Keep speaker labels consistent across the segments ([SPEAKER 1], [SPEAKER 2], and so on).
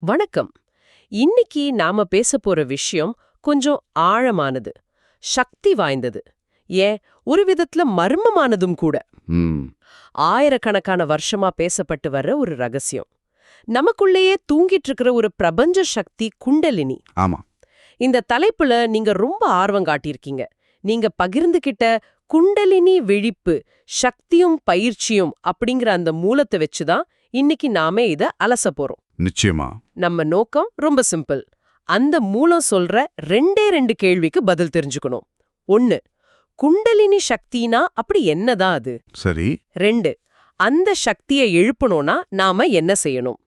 [SPEAKER 1] வணக்கம். இன்னைக்கு நாம பேச போற விஷயம் கொஞ்சம் ஆழமானது சக்தி வாய்ந்தது. ஏன்? ஒரு விதத்துல மர்மமானதும் கூட. ஆயிரக்கணக்கான வருஷமா பேசப்பட்டு வர்ற ஒரு ரகசியம். நமக்குள்ளேயே தூங்கிட்டு இருக்கிற ஒரு பிரபஞ்ச சக்தி குண்டலினி.
[SPEAKER 2] ஆமா.
[SPEAKER 1] இந்த தலைப்புல நீங்க ரொம்ப ஆர்வம் காட்டியிருக்கீங்க. நீங்க பகிர்ந்துகிட்ட குண்டலினி விழிப்பு சக்தியும் பயிற்சியும் அப்படிங்கிற அந்த மூலத்தை வச்சுதான் இன்னைக்கு நாம இத அலச போறோம்.
[SPEAKER 2] நிச்சயமா.
[SPEAKER 1] நம்ம நோக்கம் ரொம்ப சிம்பிள். அந்த மூலம் சொல்ற ரெண்டே ரெண்டு கேள்விக்கு பதில் தெரிஞ்சுக்கணும். ஒன்னு குண்டலினி சக்தினா அப்படி என்னதான் அது?
[SPEAKER 2] சரி.
[SPEAKER 1] ரெண்டு அந்த சக்தியை எழுப்பணும்னா நாம என்ன செய்யணும்?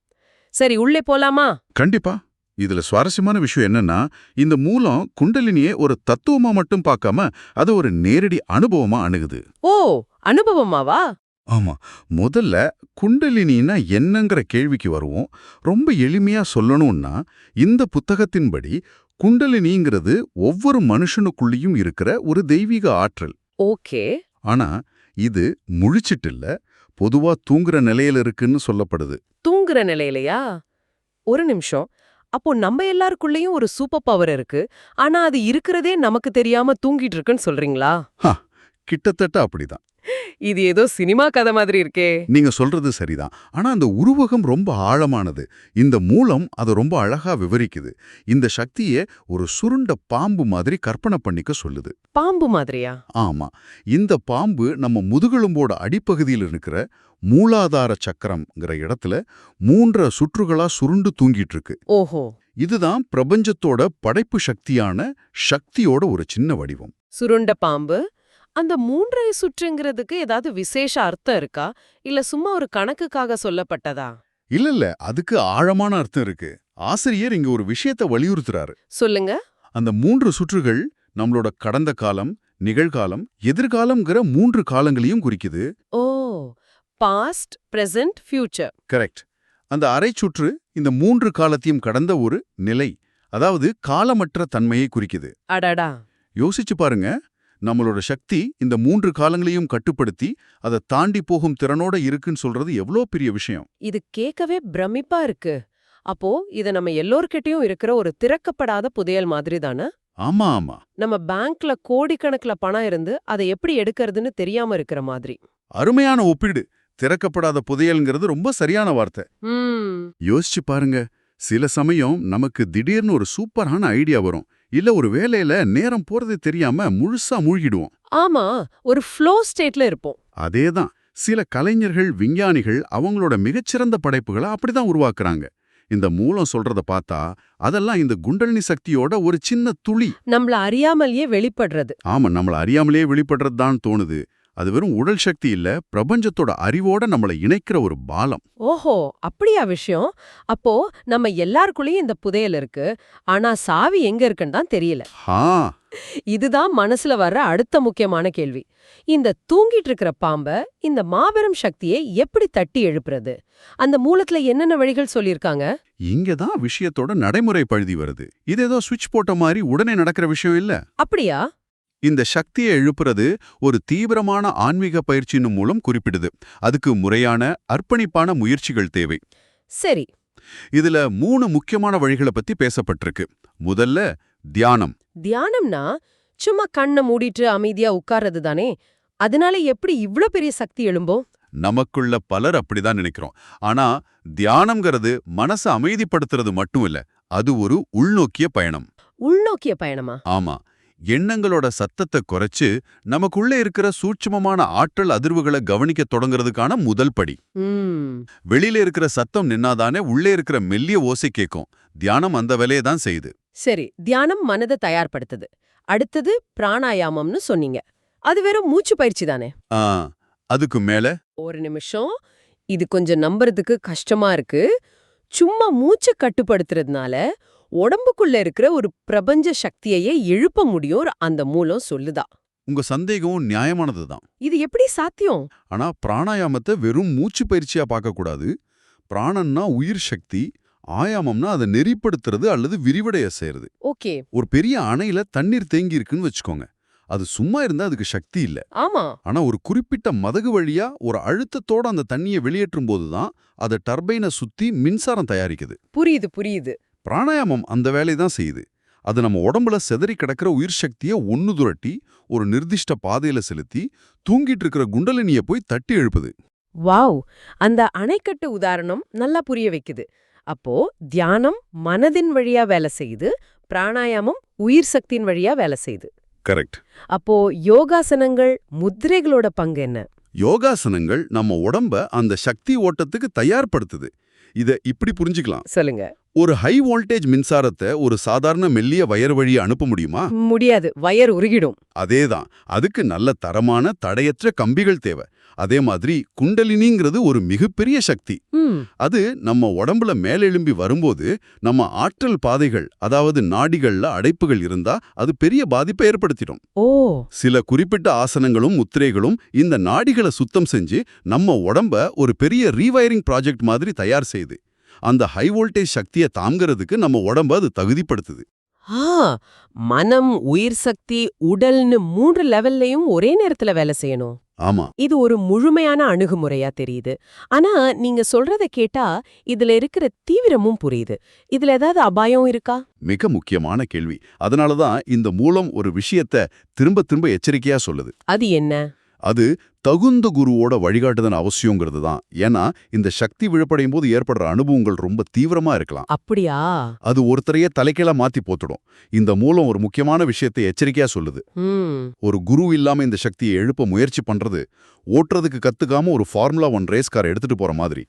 [SPEAKER 1] சரி உள்ளே போலாமா?
[SPEAKER 2] கண்டிப்பா. இதுல சுவாரஸ்யமான விஷயம் என்னன்னா இந்த மூலம் குண்டலினியே ஒரு தத்துவமா மட்டும் பார்க்காம அது ஒரு நேரடி அனுபவமா அணுகுது.
[SPEAKER 1] ஓ அனுபவமாவா?
[SPEAKER 2] ஆமா. முதல்ல குண்டலினின்னா என்னங்கிற கேள்விக்கு வருவோம். ரொம்ப எளிமையா சொல்லணும்னா இந்த புத்தகத்தின்படி குண்டலினிங்கிறது ஒவ்வொரு மனுஷனுக்குள்ளேயும் இருக்கிற ஒரு தெய்வீக ஆற்றல்.
[SPEAKER 1] ஓகே.
[SPEAKER 2] ஆனா இது முழிச்சிட்டு இல்ல பொதுவா தூங்குற நிலையில இருக்குன்னு சொல்லப்படுது.
[SPEAKER 1] தூங்குற நிலையிலையா? ஒரு நிமிஷம். அப்போ நம்ம எல்லாருக்குள்ளேயும் ஒரு சூப்பர் பவர் இருக்கு. ஆனா அது இருக்கிறதே நமக்கு தெரியாம தூங்கிட்டு இருக்குன்னு சொல்றீங்களா?
[SPEAKER 2] கிட்டத்தட்ட அப்படிதான்.
[SPEAKER 1] இது ஏதோ சினிமா கதை மாதிரி இருக்கே.
[SPEAKER 2] நீங்க சொல்றது சரிதான். ஆனா அந்த உருவகம் ரொம்ப ஆழமானது. இந்த மூலம் அதை ரொம்ப அழகா விவரிக்குது. இந்த சக்தியை ஒரு சுருண்ட பாம்பு மாதிரி கற்பனை பண்ணிக்க சொல்லுது.
[SPEAKER 1] பாம்பு மாதிரியா?
[SPEAKER 2] ஆமா. இந்த பாம்பு நம்ம முதுகெலும்போட அடிப்பகுதியில் இருக்கிற மூலாதார சக்கரம்ங்கிற இடத்துல மூன்ற சுற்றுகளா சுருண்டு தூங்கிட்டு இருக்கு
[SPEAKER 1] ஓஹோ.
[SPEAKER 2] இதுதான் பிரபஞ்சத்தோட படைப்பு சக்தியான சக்தியோட ஒரு சின்ன வடிவம்.
[SPEAKER 1] சுருண்ட பாம்பு அந்த மூன்றை சுற்றுங்கிறதுக்கு ஏதாவது விசேஷ அர்த்தம் இருக்கா? இல்ல சும்மா ஒரு கணக்குக்காக சொல்லப்பட்டதா?
[SPEAKER 2] இல்ல இல்ல. அதுக்கு ஆழமான அர்த்தம் இருக்கு. ஆசிரியர் இங்க ஒரு விஷயத்தை வலியுறுத்துறாரு.
[SPEAKER 1] சொல்லுங்க.
[SPEAKER 2] அந்த மூன்று சுற்றுகள் நம்மளோட கடந்த காலம் நிகழ்காலம் எதிர்காலம்ங்கிற மூன்று காலங்களையும் குறிக்குது.
[SPEAKER 1] ஓ பாஸ்ட் பிரசன்ட் ஃபியூச்சர்
[SPEAKER 2] கரெக்ட் அந்த அரை சுற்று இந்த மூன்று காலத்தையும் கடந்த ஒரு நிலை அதாவது காலமற்ற தன்மையை குறிக்குது.
[SPEAKER 1] அடடா.
[SPEAKER 2] யோசிச்சு பாருங்க. நம்மளோட சக்தி இந்த மூன்று காலங்களையும் கட்டுப்படுத்தி அதை தாண்டி போகும் திறனோட இருக்குன்னு சொல்றது எவ்வளோ பெரிய விஷயம்.
[SPEAKER 1] இது கேட்கவே பிரமிப்பா இருக்கு. அப்போ இத நம்ம எல்லோர்கிட்டயும் இருக்கிற ஒரு திறக்கப்படாத புதையல் மாதிரி தானே?
[SPEAKER 2] ஆமா ஆமா.
[SPEAKER 1] நம்ம பேங்க்ல கோடிக்கணக்குல பணம் இருந்து அதை எப்படி எடுக்கிறதுன்னு தெரியாம இருக்கிற மாதிரி.
[SPEAKER 2] அருமையான ஒப்பீடு. திறக்கப்படாத புதையல்ங்கிறது ரொம்ப சரியான வார்த்தை. யோசிச்சு பாருங்க. சில சமயம் நமக்கு திடீர்னு ஒரு சூப்பரான ஐடியா வரும். இல்ல ஒரு வேலையில நேரம் போறது தெரியாம முழுசா மூழ்கிடுவோம்.
[SPEAKER 1] ஆமா ஒரு ஃப்ளோ ஸ்டேட்ல இருப்போம்.
[SPEAKER 2] அதேதான். சில கலைஞர்கள் விஞ்ஞானிகள் அவங்களோட மிகச்சிறந்த படைப்புகளை அப்படிதான் உருவாக்குறாங்க. இந்த மூலம் சொல்றத பார்த்தா அதெல்லாம் இந்த குண்டலினி சக்தியோட ஒரு சின்ன துளி.
[SPEAKER 1] நம்மள அறியாமலேயே வெளிப்படுறது.
[SPEAKER 2] ஆமா நம்மள அறியாமலே வெளிப்படுறது தான் தோணுது. அது வெறும் உடல் சக்தி இல்ல பிரபஞ்சத்தோட அறிவோட நம்மளை இணைக்கிற ஒரு பாலம்.
[SPEAKER 1] ஓஹோ அப்படியா விஷயம். அப்போ நம்ம எல்லாருக்குள்ளயும் இந்த புதையல் இருக்கு. ஆனா சாவி எங்க இருக்குன்னு தான் தெரியல. இதுதான் மனசுல வர்ற அடுத்த முக்கியமான கேள்வி. இந்த தூங்கிட்டு இருக்கிற பாம்ப இந்த மாபெரும் சக்தியை எப்படி தட்டி எழுப்புறது? அந்த மூலத்துல என்னென்ன வழிகள் சொல்லியிருக்காங்க?
[SPEAKER 2] இங்க தான் விஷயத்தோட நடைமுறை பழுதி வருது. இது ஏதோ சுவிட்ச் போட்ட மாதிரி உடனே நடக்கிற விஷயம் இல்ல?
[SPEAKER 1] அப்படியா?
[SPEAKER 2] இந்த சக்தியை எழுப்புறது ஒரு தீவிரமான ஆன்மீக பயிற்சியின் மூலம் குறிப்பிடுது. அதுக்கு முறையான அர்ப்பணிப்பான முயற்சிகள் தேவை.
[SPEAKER 1] சரி.
[SPEAKER 2] இதுல மூணு முக்கியமான வழிகளை பத்தி பேசப்பட்டிருக்கு. முதல்ல தியானம்.
[SPEAKER 1] தியானம்னா சும்மா கண்ணை மூடிட்டு அமைதியா உட்கார்றது தானே? அதனால எப்படி இவ்ளோ பெரிய சக்தி எழும்போம்?
[SPEAKER 2] நமக்குள்ள பலர் அப்படிதான் நினைக்கிறோம். ஆனா தியானம்ங்கிறது மனசை அமைதிப்படுத்துறது மட்டும் இல்ல அது ஒரு உள்நோக்கிய பயணம்.
[SPEAKER 1] உள்நோக்கிய பயணமா?
[SPEAKER 2] ஆமா. எண்ணங்களோட சத்தத்தை குறைச்சு நமக்குள்ள இருக்கிற சூட்சுமமான ஆற்றல் அதிர்வுகளை கவனிக்க தொடங்குறதுக்கான முதல் படி. வெளியில இருக்கிற சத்தம் நின்னாதானே உள்ளே இருக்கிற மெல்லிய ஓசை கேட்கும் தியானம் அந்த வேலையை தான் செய்யுது.
[SPEAKER 1] சரி தியானம் மனதை தயார்படுத்துது. அடுத்தது பிராணாயாமம்னு சொன்னீங்க. அது வெறும் மூச்சு பயிற்சி தானே?
[SPEAKER 2] ஆ அதுக்கு மேல?
[SPEAKER 1] ஒரு நிமிஷம். இது கொஞ்சம் நம்புறதுக்கு கஷ்டமா இருக்கு. சும்மா மூச்சை கட்டுப்படுத்துறதுனால உடம்புக்குள்ள இருக்கிற ஒரு பிரபஞ்ச சக்தியையே எழுப்ப முடியும் அந்த மூலம் சொல்லுதா.
[SPEAKER 2] உங்க சந்தேகம் நியாயமானது தான்
[SPEAKER 1] இது எப்படி சாத்தியம்?
[SPEAKER 2] ஆனா பிராணாயாமத்தை வெறும் மூச்சு பயிற்சியா பார்க்கக்கூடாது. பிராணன்னா உயிர் சக்தி ஆயாமம்னா அதை நெறிப்படுத்துறது அல்லது விரிவடைய செய்யறது
[SPEAKER 1] ஓகே.
[SPEAKER 2] ஒரு பெரிய அணையில தண்ணீர் தேங்கி இருக்குன்னு வச்சுக்கோங்க. அது சும்மா இருந்தா அதுக்கு சக்தி இல்ல.
[SPEAKER 1] ஆமா.
[SPEAKER 2] ஆனா ஒரு குறிப்பிட்ட மதகு வழியா ஒரு அழுத்தத்தோட அந்த தண்ணியை வெளியேற்றும் போதுதான் அதை டர்பைனை சுத்தி மின்சாரம் தயாரிக்குது.
[SPEAKER 1] புரியுது புரியுது.
[SPEAKER 2] பிராணாயாமம் அந்த வேலையை தான் செய்யுது. அது நம்ம உடம்புல செதறி கிடக்கிற உயிர் சக்தியை ஒன்னு துரட்டி ஒரு நிர்திஷ்ட பாதையில செலுத்தி தூங்கிட்டு இருக்கிற குண்டலினிய போய் தட்டி எழுப்புது.
[SPEAKER 1] வாவ்! அந்த அணைக்கட்டு உதாரணம் நல்லா புரிய வைக்குது. அப்போ தியானம் மனதின் வழியா வேலை செய்யுது பிராணாயாமம் உயிர் சக்தியின் வழியா வேலை செய்யுது.
[SPEAKER 2] கரெக்ட்.
[SPEAKER 1] அப்போ யோகாசனங்கள் முத்திரைகளோட பங்கு என்ன?
[SPEAKER 2] யோகாசனங்கள் நம்ம உடம்ப அந்த சக்தி ஓட்டத்துக்கு தயார்படுத்துது. இத இப்படி புரிஞ்சுக்கலாம்.
[SPEAKER 1] சொல்லுங்க.
[SPEAKER 2] ஒரு ஹை வோல்டேஜ் மின்சாரத்தை ஒரு சாதாரண மெல்லிய வயர் வழியா அனுப்ப முடியுமா?
[SPEAKER 1] முடியாது. வயர் உருகிடும்.
[SPEAKER 2] அதேதான். அதுக்கு நல்ல தரமான தடையற்ற கம்பிகள் தேவை. அதே மாதிரி குண்டலினிங்கிறது ஒரு மிகப்பெரிய சக்தி. அது நம்ம உடம்புல மேலெழும்பி வரும்போது நம்ம ஆற்றல் பாதைகள் அதாவது நாடிகள்ல அடைப்புகள் இருந்தா அது பெரிய பாதிப்பை ஏற்படுத்திடும்.
[SPEAKER 1] ஓ.
[SPEAKER 2] சில குறிப்பிட்ட ஆசனங்களும் முத்திரைகளும் இந்த நாடிகளை சுத்தம் செஞ்சு நம்ம உடம்ப ஒரு பெரிய ரீவயரிங் ப்ராஜெக்ட் மாதிரி தயார் செய்யுது அந்த ஹை வோல்டேஜ் சக்தியை தாங்கிறதுக்கு நம்ம உடம்ப அது தகுதிப்படுத்துது.
[SPEAKER 1] ஆ மனம் உயிர் சக்தி உடல்னு மூன்று லெவல்லையும் ஒரே நேரத்துல வேலை செய்யணும்.
[SPEAKER 2] ஆமா.
[SPEAKER 1] இது ஒரு முழுமையான அணுகுமுறையா தெரியுது. ஆனா நீங்க சொல்றத கேட்டா இதுல இருக்கிற தீவிரமும் புரியுது. இதுல ஏதாவது அபாயம் இருக்கா?
[SPEAKER 2] மிக முக்கியமான கேள்வி. அதனால தான் இந்த மூலம் ஒரு விஷயத்த திரும்ப திரும்ப எச்சரிக்கையா சொல்லுது.
[SPEAKER 1] அது என்ன?
[SPEAKER 2] அது தகுந்த குருவோட வழிகாட்டுதல் அவசியங்கிறது தான் ஏன்னா இந்த சக்தி விழுப்படையும் போது ஏற்படுற அனுபவங்கள் ரொம்ப தீவிரமா இருக்கலாம்.
[SPEAKER 1] அப்படியா?
[SPEAKER 2] அது ஒருத்தரையே தலைக்கீழா மாத்தி போத்துடும். இந்த மூலம் ஒரு முக்கியமான விஷயத்தை எச்சரிக்கையா சொல்லுது. ஒரு குரு இல்லாம இந்த சக்தியை எழுப்ப முயற்சி பண்றது ஓட்டுறதுக்கு கத்துக்காம ஒரு ஃபார்முலா ஒன் ரேஸ் கார் எடுத்துட்டு போற மாதிரி.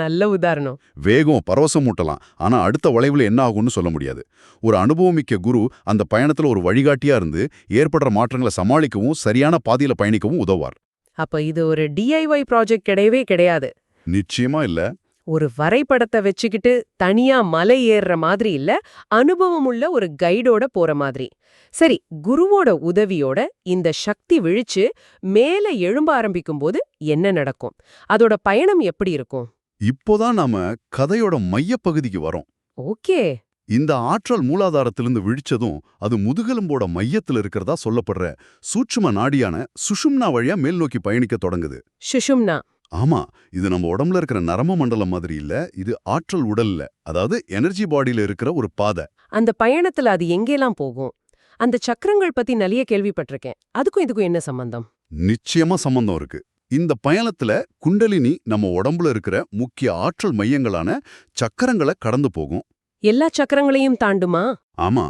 [SPEAKER 1] நல்ல உதாரணம்.
[SPEAKER 2] வேகம் பரவசம் மூட்டலாம் ஆனா அடுத்த வளைவுல என்ன ஆகும்னு சொல்ல முடியாது. ஒரு அனுபவமிக்க குரு அந்த பயணத்துல ஒரு வழிகாட்டியா இருந்து ஏற்படுற மாற்றங்களை சமாளிக்கவும் சரியான பாதையில பயணிக்கவும் உதவார்
[SPEAKER 1] அப்ப இது ஒரு டிஐஒய் ப்ராஜெக்ட் கிடையவே கிடையாது.
[SPEAKER 2] நிச்சயமா இல்ல.
[SPEAKER 1] ஒரு வரைபடத்தை வச்சுக்கிட்டு தனியா மலை ஏறுற மாதிரி இல்ல அனுபவம் உள்ள ஒரு கைடோட போற மாதிரி. சரி குருவோட உதவியோட இந்த சக்தி விழிச்சு மேல எழும்ப ஆரம்பிக்கும் போது என்ன நடக்கும்? அதோட பயணம் எப்படி இருக்கும்?
[SPEAKER 2] இப்போதான் நாம கதையோட மையப்பகுதிக்கு வரோம்.
[SPEAKER 1] ஓகே.
[SPEAKER 2] இந்த ஆற்றல் மூலாதாரத்திலிருந்து விழிச்சதும் அது முதுகெலும்போட மையத்துல இருக்கிறதா சொல்லப்படுற சூட்சும நாடியான சுஷும்னா வழியா மேல் நோக்கி பயணிக்க தொடங்குது.
[SPEAKER 1] சுஷும்னா
[SPEAKER 2] ஆமா இது நம்ம உடம்புல இருக்கிற நரம்பு மண்டலம் மாதிரி இல்ல இது ஆற்றல் உடல்ல அதாவது எனர்ஜி பாடியில இருக்கிற ஒரு பாதை.
[SPEAKER 1] அந்த பயணத்துல அது எங்கெல்லாம் போகும்? அந்த சக்கரங்கள் பத்தி நிறைய கேள்விப்பட்டிருக்கேன். அதுக்கும் இதுக்கும் என்ன சம்பந்தம்?
[SPEAKER 2] நிச்சயமா சம்பந்தம் இருக்கு. இந்த பயணத்துல குண்டலினி நம்ம உடம்புல இருக்கிற முக்கிய ஆற்றல் மையங்களான சக்கரங்களை கடந்து போகும்.
[SPEAKER 1] எல்லா சக்கரங்களையும் தாண்டுமா?
[SPEAKER 2] ஆமா.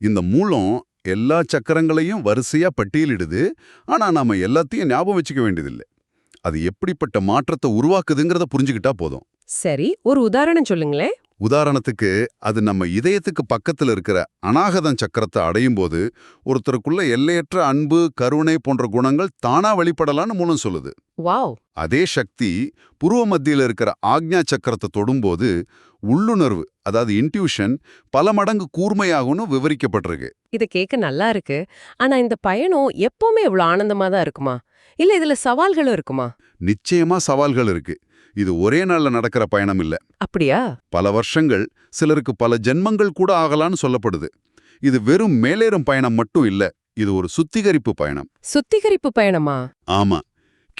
[SPEAKER 2] இந்த மூலம் எல்லா சக்கரங்களையும் வரிசையா பட்டியலிடுது. ஆனா நாம எல்லாத்தையும் ஞாபகம் வச்சுக்க வேண்டியதில்லை. அது எப்படிப்பட்ட மாற்றத்தை உருவாக்குதுங்கிறத புரிஞ்சுக்கிட்டா போதும்.
[SPEAKER 1] சரி ஒரு உதாரணம் சொல்லுங்களேன்.
[SPEAKER 2] உதாரணத்துக்கு அது நம்ம இதயத்துக்கு பக்கத்துல இருக்கிற அநாகதம் சக்கரத்தை அடையும் போது ஒருத்தருக்குள்ள எல்லையற்ற அன்பு கருணை போன்ற குணங்கள் தானா வெளிப்படலான்னு மூலம் சொல்லுது.
[SPEAKER 1] வாவ்.
[SPEAKER 2] அதே சக்தி புருவ மத்தியில இருக்கிற ஆக்ஞா சக்கரத்தை தொடும்போது உள்ளுணர்வு அதாவது இன்ட்யூஷன் பல மடங்கு கூர்மையாகும்னு விவரிக்கப்பட்டிருக்கு.
[SPEAKER 1] இது கேட்க நல்லா இருக்கு. ஆனா இந்த பயணம் எப்பவுமே இவ்வளவு ஆனந்தமா தான் இருக்குமா? இல்ல இதுல சவால்களும் இருக்குமா?
[SPEAKER 2] நிச்சயமா சவால்கள் இருக்கு. இது ஒரே நாள்ல நடக்கிற பயணம் இல்ல.
[SPEAKER 1] அப்படியா?
[SPEAKER 2] பல வருஷங்கள் சிலருக்கு பல ஜென்மங்கள் கூட ஆகலான்னு சொல்லப்படுது. இது வெறும் மேலேறும் பயணம் மட்டும் இல்ல இது ஒரு சுத்திகரிப்பு பயணம்.
[SPEAKER 1] சுத்திகரிப்பு பயணமா?
[SPEAKER 2] ஆமா.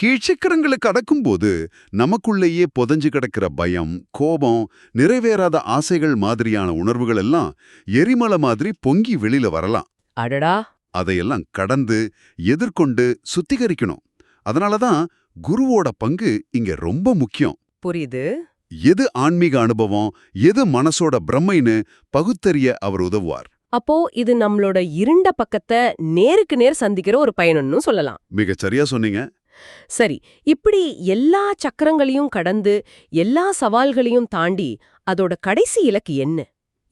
[SPEAKER 2] கீழ்ச்சக்கரங்களுக்கு அடக்கும்போது நமக்குள்ளேயே புதஞ்சு கிடக்கிற பயம் கோபம் நிறைவேறாத ஆசைகள் மாதிரியான உணர்வுகள் எல்லாம் எரிமலை மாதிரி பொங்கி வெளியில வரலாம்.
[SPEAKER 1] அடடா.
[SPEAKER 2] அதையெல்லாம் கடந்து எதிர்கொண்டு சுத்திகரிக்கணும். அதனாலதான் குருவோட பங்கு இங்க ரொம்ப முக்கியம்.
[SPEAKER 1] புரியுது.
[SPEAKER 2] எது ஆன்மீக அனுபவம் எது மனசோட பிரம்மைன்னு பகுத்தறிய அவர் உதவுவார்.
[SPEAKER 1] அப்போ இது நம்மளோட இருண்ட பக்கத்தை நேருக்கு நேர் சந்திக்கிற ஒரு பயணம்னு சொல்லலாம்.
[SPEAKER 2] மிகச் சரியா சொன்னீங்க.
[SPEAKER 1] சரி இப்படி எல்லா சக்கரங்களையும் கடந்து எல்லா சவால்களையும் தாண்டி அதோட கடைசி இலக்கு என்ன?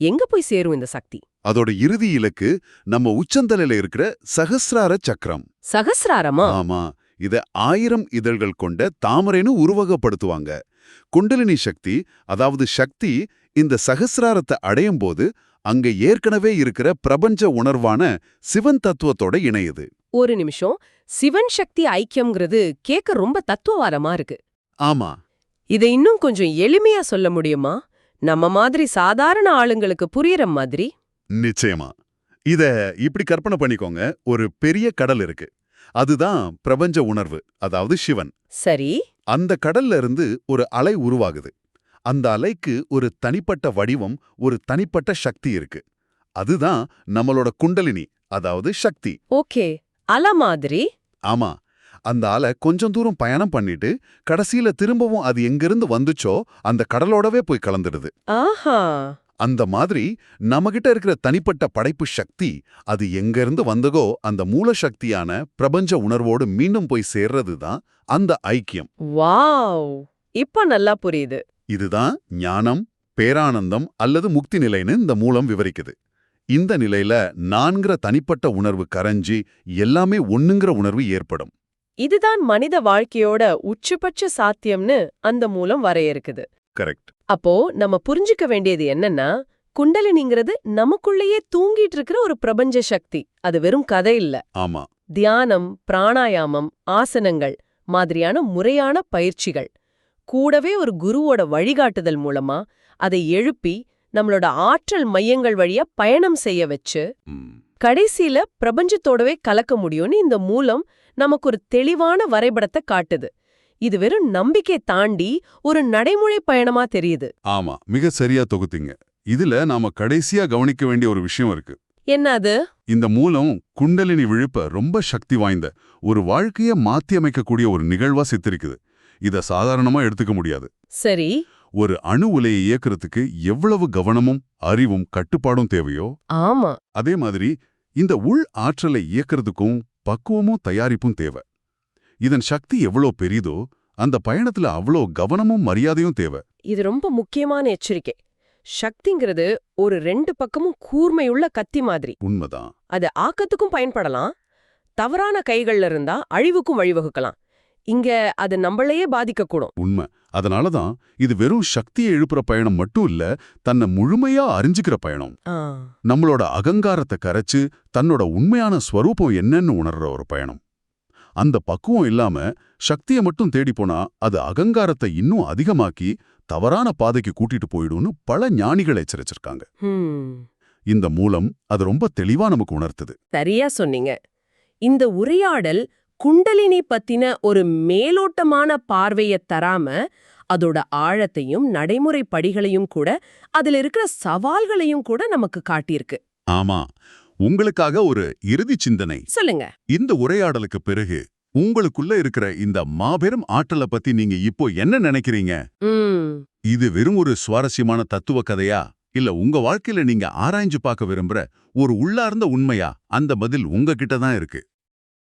[SPEAKER 1] எங்க போய் சேரும் இந்த சக்தி?
[SPEAKER 2] அதோட இறுதி இலக்கு நம்ம உச்சந்தலையில இருக்கிற சகசிரார சக்கரம்.
[SPEAKER 1] சகசிராரமா
[SPEAKER 2] ஆமா இத ஆயிரம் இதழ்கள் கொண்ட தாமரைன்னு உருவகப்படுத்துவாங்க. குண்டலினி சக்தி அதாவது சக்தி இந்த சகசிராரத்தை அடையும் போது அங்க ஏற்கனவே இருக்கிற பிரபஞ்ச உணர்வான சிவன் தத்துவத்தோட இணையுது.
[SPEAKER 1] ஒரு நிமிஷம். சிவன் சக்தி ஐக்கியம்ங்கிறது கேட்க ரொம்ப தத்துவவாதமா இருக்கு.
[SPEAKER 2] ஆமா.
[SPEAKER 1] இதை இன்னும் கொஞ்சம் எளிமையா சொல்ல முடியுமா? நம்ம மாதிரி சாதாரண ஆளுங்களுக்கு புரியற மாதிரி.
[SPEAKER 2] நிச்சயமா. இத இப்படி கற்பனை பண்ணிக்கோங்க. ஒரு பெரிய கடல் இருக்கு. அதுதான் பிரபஞ்ச உணர்வு அதாவது சிவன்.
[SPEAKER 1] சரி.
[SPEAKER 2] அந்த கடல்ல இருந்து ஒரு அலை உருவாகுது. அந்த அலைக்கு ஒரு தனிப்பட்ட வடிவம் ஒரு தனிப்பட்ட சக்தி இருக்கு. அதுதான் நம்மளோட குண்டலினி அதாவது சக்தி.
[SPEAKER 1] ஓகே. அல மாதிரி?
[SPEAKER 2] ஆமா. அந்த அலை கொஞ்சம் தூரம் பயணம் பண்ணிட்டு கடைசியில திரும்பவும் அது எங்கிருந்து வந்துச்சோ அந்த கடலோடவே போய் கலந்துடுது.
[SPEAKER 1] ஆஹா.
[SPEAKER 2] அந்த மாதிரி நம்மகிட்ட இருக்கிற தனிப்பட்ட படைப்பு சக்தி அது எங்கிருந்து வந்ததோ அந்த மூல சக்தியான பிரபஞ்ச உணர்வோடு மீண்டும் போய் சேர்றது தான் அந்த ஐக்கியம்.
[SPEAKER 1] வாவ்! இப்ப நல்லா புரியுது.
[SPEAKER 2] இதுதான் ஞானம் பேரானந்தம் அல்லது முக்தி நிலைன்னு இந்த மூலம் விவரிக்குது. இந்த நிலையில நான்கிற தனிப்பட்ட உணர்வு கரைஞ்சி எல்லாமே ஒண்ணுங்கிற உணர்வு ஏற்படும்.
[SPEAKER 1] இதுதான் மனித வாழ்க்கையோட உச்சபட்ச சாத்தியம்னு அந்த மூலம் வரையறுக்குது.
[SPEAKER 2] கரெக்ட்.
[SPEAKER 1] அப்போ நம்ம புரிஞ்சுக்க வேண்டியது என்னன்னா குண்டலினிங்கிறது நமக்குள்ளேயே தூங்கிட்டு இருக்கிற ஒரு பிரபஞ்ச சக்தி. அது வெறும் கதை இல்ல.
[SPEAKER 2] ஆமா.
[SPEAKER 1] தியானம் பிராணாயாமம் ஆசனங்கள் மாதிரியான முறையான பயிற்சிகள் கூடவே ஒரு குருவோட வழிகாட்டுதல் மூலமா அதை எழுப்பி நம்மளோட ஆற்றல் மையங்கள் வழியா பயணம் செய்ய வச்சு கடைசியில பிரபஞ்சத்தோடவே கலக்க முடியும்னு இந்த மூலம் நமக்கு ஒரு தெளிவான வரைபடத்தை காட்டுது. இது வெறும் நம்பிக்கை தாண்டி ஒரு நடைமுறை பயணமா தெரியுது.
[SPEAKER 2] ஆமா மிக சரியா தொகுத்தீங்க. இதுல நாம கடைசியா கவனிக்க வேண்டிய ஒரு விஷயம் இருக்கு.
[SPEAKER 1] என்ன அது
[SPEAKER 2] இந்த மூலம் குண்டலினி விழுப்ப ரொம்ப சக்தி வாய்ந்த ஒரு வாழ்க்கைய மாத்தி அமைக்கக்கூடிய ஒரு நிகழ்வா சித்தரிக்குது. இத சாதாரணமா எடுத்துக்க முடியாது.
[SPEAKER 1] சரி.
[SPEAKER 2] ஒரு அணு உலையை இயக்குறதுக்கு எவ்வளவு கவனமும் அறிவும் கட்டுப்பாடும் தேவையோ?
[SPEAKER 1] ஆமா.
[SPEAKER 2] அதே மாதிரி இந்த உள் ஆற்றலை இயக்கிறதுக்கும் பக்குவமும் தயாரிப்பும் தேவை. இதன் சக்தி எவ்வளோ பெரிதோ அந்த பயணத்துல அவ்வளோ கவனமும் மரியாதையும் தேவை.
[SPEAKER 1] இது ரொம்ப முக்கியமான எச்சரிக்கை. சக்திங்கிறது ஒரு ரெண்டு பக்கமும் கூர்மையுள்ள கத்தி மாதிரி.
[SPEAKER 2] உண்மைதான்.
[SPEAKER 1] அது ஆக்கத்துக்கும் பயன்படலாம். தவறான கைகள்ல இருந்தா அழிவுக்கும் வழிவகுக்கலாம். இங்க அது நம்மளையே பாதிக்கக்கூடும்.
[SPEAKER 2] உண்மை. அதனால தான் இது வெறும் சக்தியை எழுப்புற பயணம் மட்டும் இல்ல தன்னை முழுமையா அறிஞ்சுக்கிற பயணம். நம்மளோட அகங்காரத்தை கரைச்சு தன்னோட உண்மையான ஸ்வரூபம் என்னன்னு உணர்ற ஒரு பயணம். அந்த பக்குவம் இல்லாம சக்தியை மட்டும் தேடி போனா அது அகங்காரத்தை இன்னும் அதிகமாக்கி தவறான பாதைக்கு கூட்டிட்டு போயிடும்னு பல ஞானிகள் எச்சரிச்சிருக்காங்க. இந்த மூலம் அது ரொம்ப தெளிவா நமக்கு உணர்த்துது.
[SPEAKER 1] சரியா சொன்னீங்க. இந்த உரையாடல் குண்டலினி பத்தின ஒரு மேலோட்டமான பார்வைய தராம அதோட ஆழத்தையும் நடைமுறை படிகளையும் கூட அதுல இருக்கிற சவால்களையும் கூட நமக்கு காட்டியிருக்கு.
[SPEAKER 2] ஆமா. உங்களுக்காக ஒரு இறுதி சிந்தனை.
[SPEAKER 1] சொல்லுங்க.
[SPEAKER 2] இந்த உரையாடலுக்கு பிறகு உங்களுக்குள்ள இருக்கிற இந்த மாபெரும் ஆற்றலை பத்தி நீங்க இப்போ என்ன நினைக்கிறீங்க? இது வெறும் ஒரு சுவாரஸ்யமான தத்துவ கதையா? இல்ல உங்க வாழ்க்கையில நீங்க ஆராய்ஞ்சு பார்க்க விரும்புற ஒரு உள்ளார்ந்த உண்மையா? அந்த பதில் உங்ககிட்ட தான் இருக்கு.